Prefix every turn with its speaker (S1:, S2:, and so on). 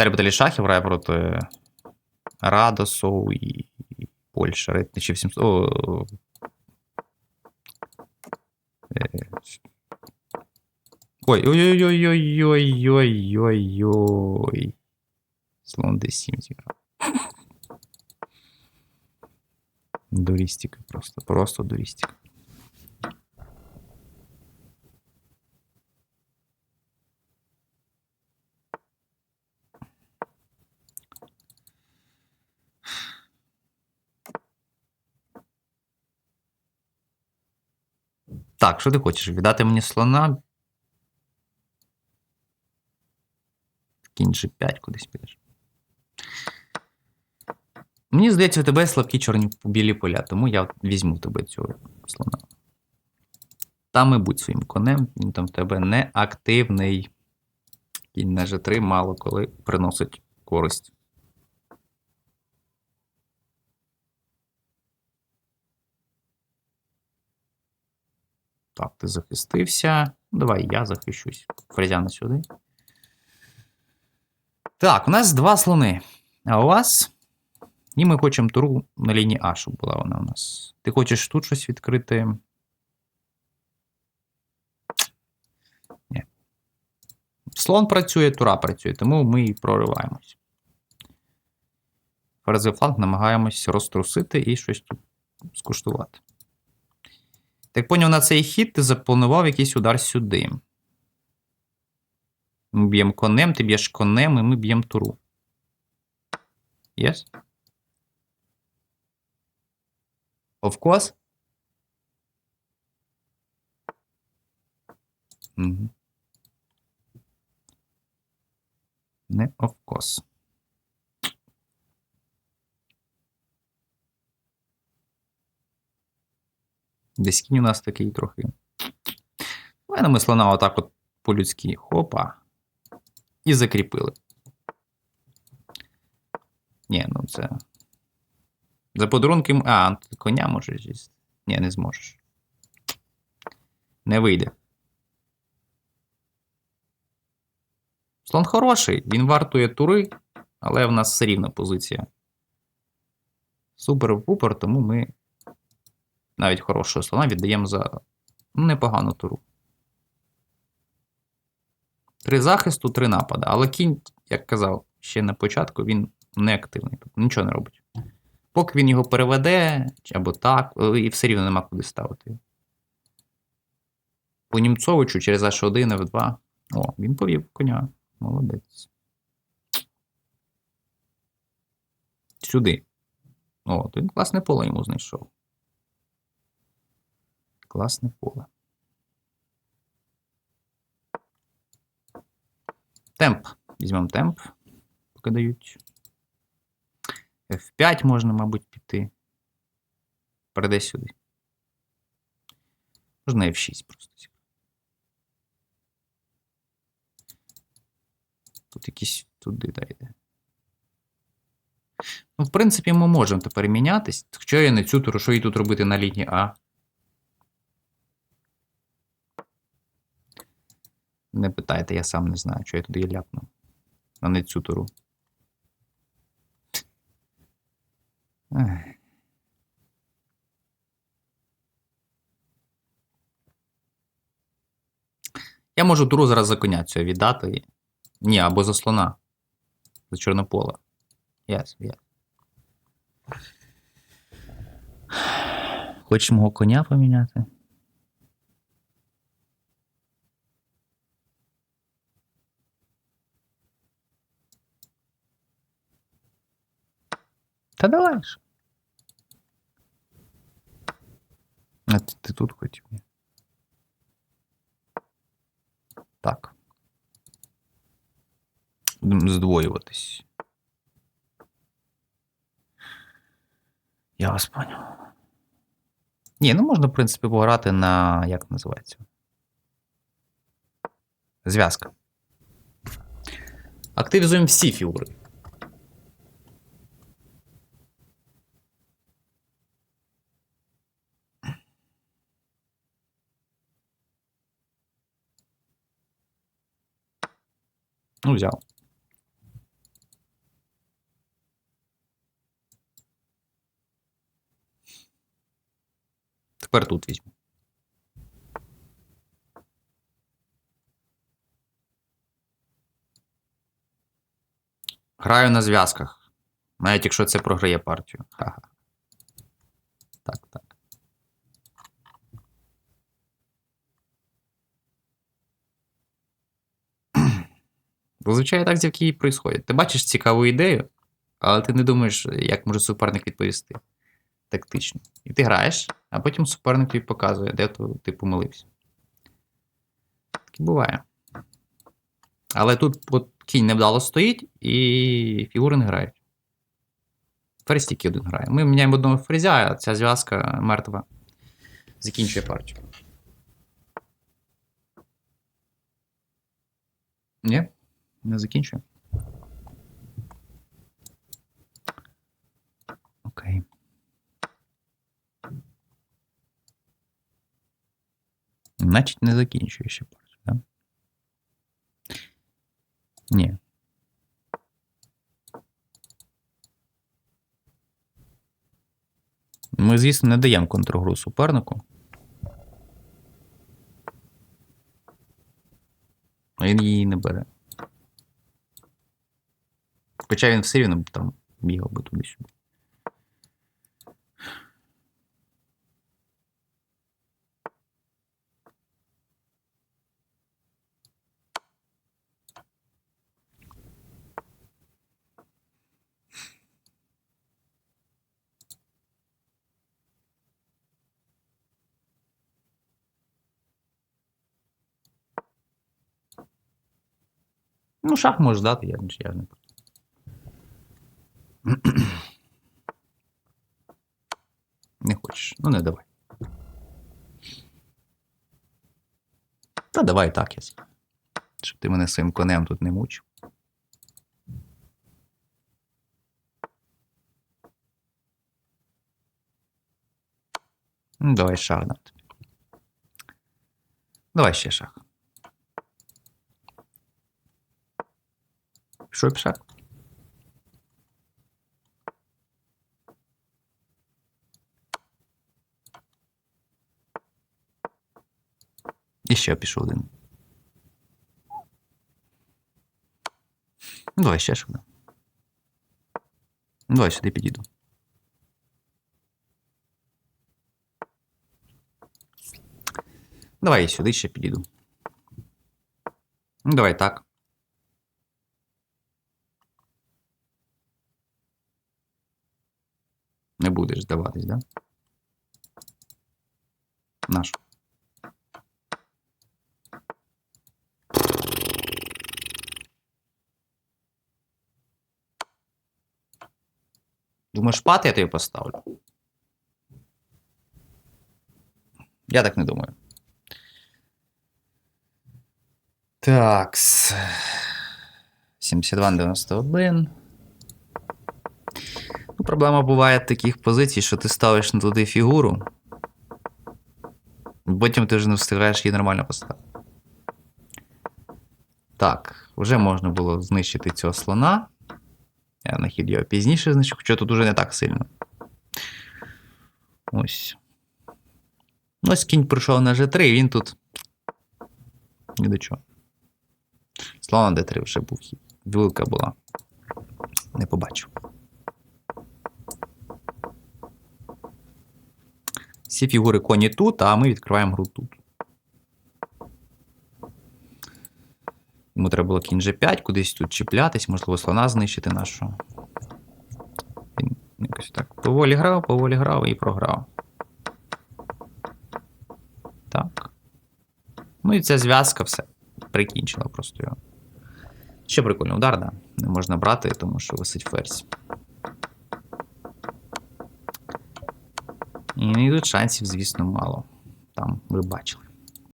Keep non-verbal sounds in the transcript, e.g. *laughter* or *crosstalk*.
S1: Віталій Баталій Шахів грає проти Радосу і і Польща. Рейтинг чи 700. О, е, Ой, ой-ой-ой-ой-ой-ой-ой-ой. Слон D7 зіграв. Дурістика просто, просто дурістика. Так, що ти хочеш? Віддати мені слона? Кінь G5 кудись підеш. Мені здається, у тебе слабкі чорні білі поля, тому я візьму тебе цього слона. Там і будь своїм конем, він там в тебе не активний. Кінь на G3 мало коли приносить користь. Так, ти захистився. Ну, Давай я захищусь. Фрезяна сюди. Так, у нас два слони. А у вас. І ми хочемо туру на лінії А, щоб була вона у нас. Ти хочеш тут щось відкрити? Ні. Слон працює, тура працює, тому ми і прориваємось. Ферзовий фланг намагаємось розтрусити і щось тут скуштувати. Так поняв, на цей хід ти запланував якийсь удар сюди. Ми б'ємо конем, ти б'єш конем, і ми б'ємо туру. Yes? Of course? Угу. Не of course. Десь кінь у нас такий трохи. Давай ми слона отак от по-людськи. Хопа. І закріпили. Ні, ну це. За подарунки. А, коня можеш їсти. Ні, не зможеш. Не вийде. Слон хороший, він вартує тури, але в нас все рівна позиція. Супер-пупер, тому ми навіть хорошого слона віддаємо за ну, непогану туру. Три захисту, три напади. Але кінь, як казав ще на початку, він не активний, тобто нічого не робить. Поки він його переведе, або так, і все рівно нема куди ставити. По Німцовичу через H1, F2. О, він повів коня. Молодець. Сюди. О, він класне поле йому знайшов. Класне поле. Темп. Візьмемо темп, поки дають. F5 можна, мабуть, піти. Передай сюди. Можна F6 просто. Тут якісь туди дайде. Ну, в принципі, ми можемо тепер мінятись. Хоча я не цю туру, що їй тут робити на лінії А? Не питайте, я сам не знаю, що я туди ляпнув. А не цю туру. Я можу туру зараз за коня цього віддати. Ні, або за слона. За чорнопола. Yes, yes. Хочеш мого коня поміняти? Та давай ж. А ти, ти тут хотів? Ні. Так. Будемо здвоюватись. Я вас поняв. Ні, ну можна, в принципі, пограти на. як називається? Зв'язка. Активізуємо всі фігури. Ну, взяв. Тепер тут візьму. Граю на зв'язках. Навіть якщо це програє партію. Ха-ха. Так, так. Зазвичай так зівки і происходять. Ти бачиш цікаву ідею, але ти не думаєш, як може суперник відповісти тактично. І ти граєш, а потім суперник тобі показує, де то ти помилився. Таке буває. Але тут от кінь невдало стоїть, і фігури не грають. Ферзь тільки один грає. Ми міняємо одного ферзя, а ця зв'язка мертва закінчує партію. Ні, не закінчує. Окей. Значить, не закінчує ще партію? Да? Ні. Ми, звісно, не даємо контргру супернику. Він її не бере. Хоча він все рівно там бігав би туди-сюди. Ну, шах можеш дати, я, я не проти. *clears throat* Не хочеш. Ну, не давай. Та давай так, я. Щоб ти мене своїм конем тут не мучив. Ну, давай шах дам тобі. Давай ще шах. Пішов пішак. І ще пішов один. Ну, Давай ще сюди. Давай сюди підійду. Давай я сюди ще підійду. Ну, давай так. Не будеш здаватись, да? Наш. Думаєш, пат я тобі поставлю? Я так не думаю. Так. 72-91. Ну, проблема буває в таких позицій, що ти ставиш на туди фігуру. Потім ти вже не встигаєш її нормально поставити. Так, вже можна було знищити цього слона. Я на хід його пізніше знищу, хоча тут уже не так сильно. Ось. Ось кінь прийшов на G3, і він тут. Ні до чого. Слон на D3 вже був хід. Вилка була. Не побачив. Всі фігури коні тут, а ми відкриваємо гру тут. Йому треба було кінь G5, кудись тут чіплятись, можливо, слона знищити нашого. Він якось так поволі грав, поволі грав і програв. Так. Ну і ця зв'язка все. Прикінчила просто його. Ще прикольний удар, да. Не можна брати, тому що висить ферзь. І тут шансів, звісно, мало. Там ви бачили.